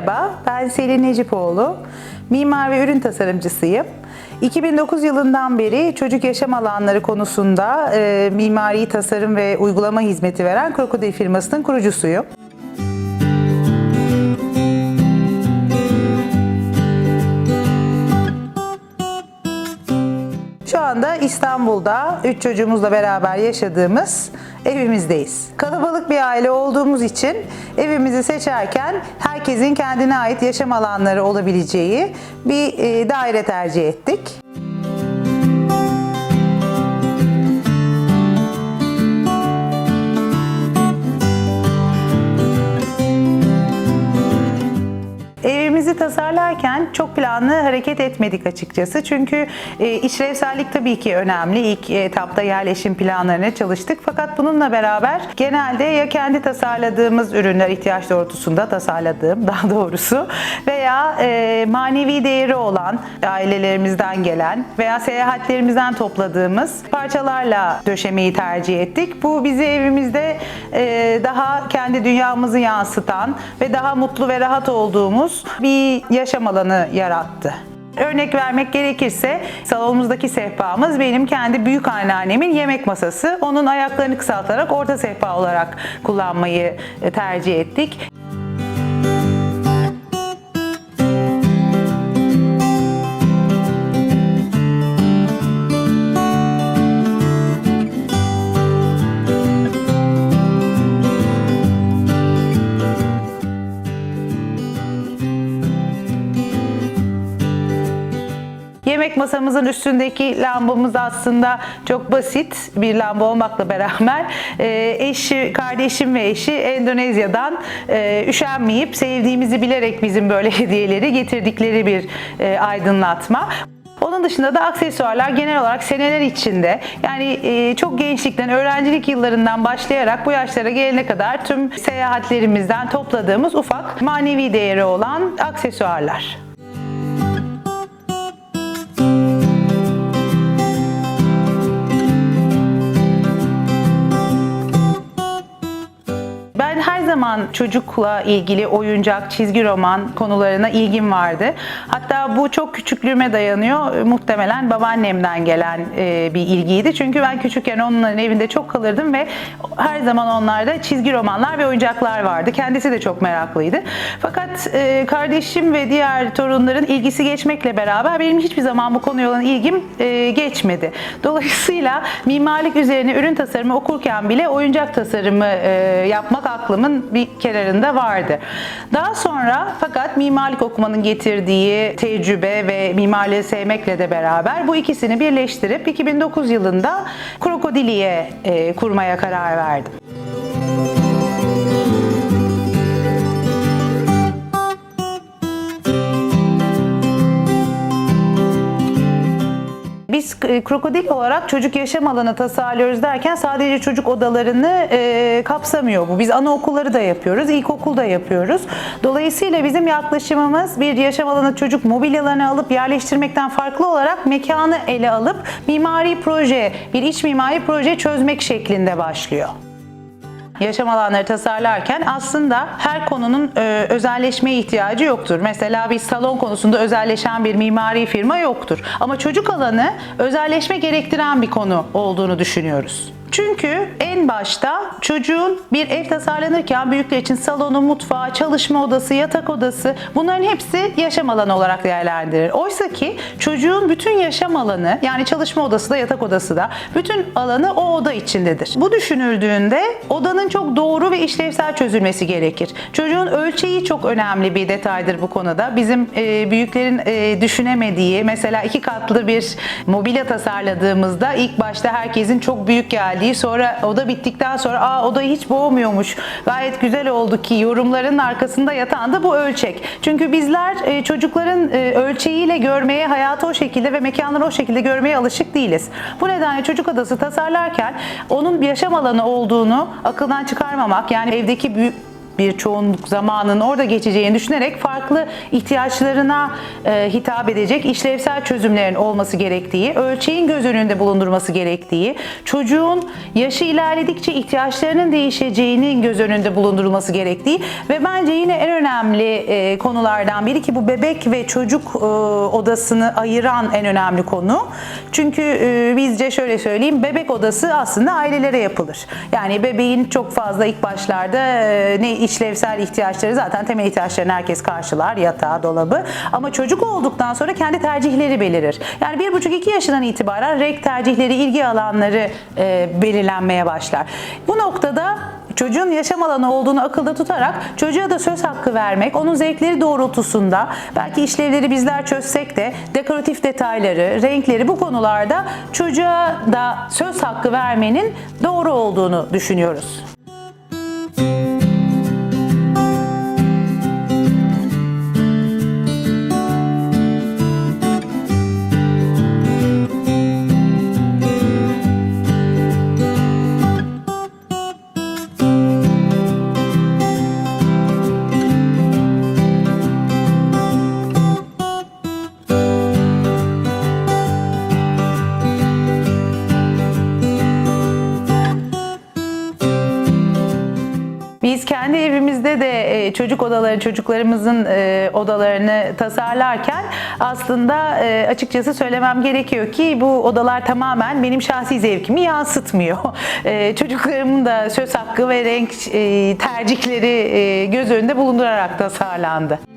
merhaba. Ben Selin Necipoğlu. Mimar ve ürün tasarımcısıyım. 2009 yılından beri çocuk yaşam alanları konusunda e, mimari tasarım ve uygulama hizmeti veren Krokodil firmasının kurucusuyum. İstanbul'da üç çocuğumuzla beraber yaşadığımız evimizdeyiz. Kalabalık bir aile olduğumuz için evimizi seçerken herkesin kendine ait yaşam alanları olabileceği bir e, daire tercih ettik. Çok planlı hareket etmedik açıkçası. Çünkü e, işlevsellik tabii ki önemli. İlk etapta yerleşim planlarına çalıştık. Fakat bununla beraber genelde ya kendi tasarladığımız ürünler ihtiyaç doğrultusunda tasarladığım daha doğrusu veya e, manevi değeri olan ailelerimizden gelen veya seyahatlerimizden topladığımız parçalarla döşemeyi tercih ettik. Bu bizi evimizde e, daha kendi dünyamızı yansıtan ve daha mutlu ve rahat olduğumuz bir yaşam alanı yarattı. Örnek vermek gerekirse salonumuzdaki sehpamız benim kendi büyük anneannemin yemek masası. Onun ayaklarını kısaltarak orta sehpa olarak kullanmayı e, tercih ettik. Yemek masamızın üstündeki lambamız aslında çok basit bir lamba olmakla beraber e, eşi, kardeşim ve eşi Endonezya'dan e, üşenmeyip sevdiğimizi bilerek bizim böyle hediyeleri getirdikleri bir e, aydınlatma. Onun dışında da aksesuarlar genel olarak seneler içinde yani e, çok gençlikten, öğrencilik yıllarından başlayarak bu yaşlara gelene kadar tüm seyahatlerimizden topladığımız ufak manevi değeri olan aksesuarlar. Zaman çocukla ilgili oyuncak, çizgi roman konularına ilgim vardı. Hatta bu çok küçüklüğüme dayanıyor. Muhtemelen babaannemden gelen e, bir ilgiydi. Çünkü ben küçükken onların evinde çok kalırdım ve her zaman onlarda çizgi romanlar ve oyuncaklar vardı. Kendisi de çok meraklıydı. Fakat e, kardeşim ve diğer torunların ilgisi geçmekle beraber benim hiçbir zaman bu konuya olan ilgim e, geçmedi. Dolayısıyla mimarlık üzerine ürün tasarımı okurken bile oyuncak tasarımı yapmak aklımın bir kenarında vardı. Daha sonra fakat mimarlık okumanın getirdiği tecrübe ve mimarlığı sevmekle de beraber bu ikisini birleştirip 2009 yılında Krokodiliye e, kurmaya karar verdim. E, krokodil olarak çocuk yaşam alanı tasarlıyoruz derken sadece çocuk odalarını e, kapsamıyor bu. Biz anaokulları da yapıyoruz, ilkokulda yapıyoruz. Dolayısıyla bizim yaklaşımımız bir yaşam alanı çocuk mobilyalarını alıp yerleştirmekten farklı olarak mekanı ele alıp mimari proje, bir iç mimari proje çözmek şeklinde başlıyor yaşam alanları tasarlarken aslında her konunun e, özelleşmeye ihtiyacı yoktur. Mesela bir salon konusunda özelleşen bir mimari firma yoktur. Ama çocuk alanı özelleşme gerektiren bir konu olduğunu düşünüyoruz. Çünkü en başta çocuğun bir ev tasarlanırken büyükler için salonu, mutfağı, çalışma odası, yatak odası bunların hepsi yaşam alanı olarak değerlendirilir. Oysa ki çocuğun bütün yaşam alanı yani çalışma odası da yatak odası da bütün alanı o oda içindedir. Bu düşünüldüğünde odanın çok doğru ve işlevsel çözülmesi gerekir. Çocuğun ölçeği çok önemli bir detaydır bu konuda. Bizim e, büyüklerin e, düşünemediği mesela iki katlı bir mobilya tasarladığımızda ilk başta herkesin çok büyük geldiği sonra oda bittikten sonra aa odayı hiç boğmuyormuş gayet güzel oldu ki yorumların arkasında yatan da bu ölçek. Çünkü bizler e, çocukların e, ölçeğiyle görmeye hayatı o şekilde ve mekanları o şekilde görmeye alışık değiliz. Bu nedenle çocuk odası tasarlarken onun yaşam alanı olduğunu akıldan çıkarmamak yani evdeki büyük bir çoğunluk zamanın orada geçeceğini düşünerek farklı ihtiyaçlarına e, hitap edecek işlevsel çözümlerin olması gerektiği, ölçeğin göz önünde bulundurması gerektiği, çocuğun yaşı ilerledikçe ihtiyaçlarının değişeceğinin göz önünde bulundurulması gerektiği ve bence yine en önemli e, konulardan biri ki bu bebek ve çocuk e, odasını ayıran en önemli konu. Çünkü e, bizce şöyle söyleyeyim, bebek odası aslında ailelere yapılır. Yani bebeğin çok fazla ilk başlarda e, ne işlevsel ihtiyaçları zaten temel ihtiyaçlarını herkes karşılar, yatağı, dolabı. Ama çocuk olduktan sonra kendi tercihleri belirir. Yani bir buçuk iki yaşından itibaren renk tercihleri, ilgi alanları e, belirlenmeye başlar. Bu noktada çocuğun yaşam alanı olduğunu akılda tutarak çocuğa da söz hakkı vermek, onun zevkleri doğrultusunda belki işlevleri bizler çözsek de dekoratif detayları, renkleri bu konularda çocuğa da söz hakkı vermenin doğru olduğunu düşünüyoruz. Biz kendi evimizde de e, çocuk odaları, çocuklarımızın e, odalarını tasarlarken aslında e, açıkçası söylemem gerekiyor ki bu odalar tamamen benim şahsi zevkimi yansıtmıyor. Çocuklarımın da söz hakkı ve renk tercihleri göz önünde bulundurarak tasarlandı.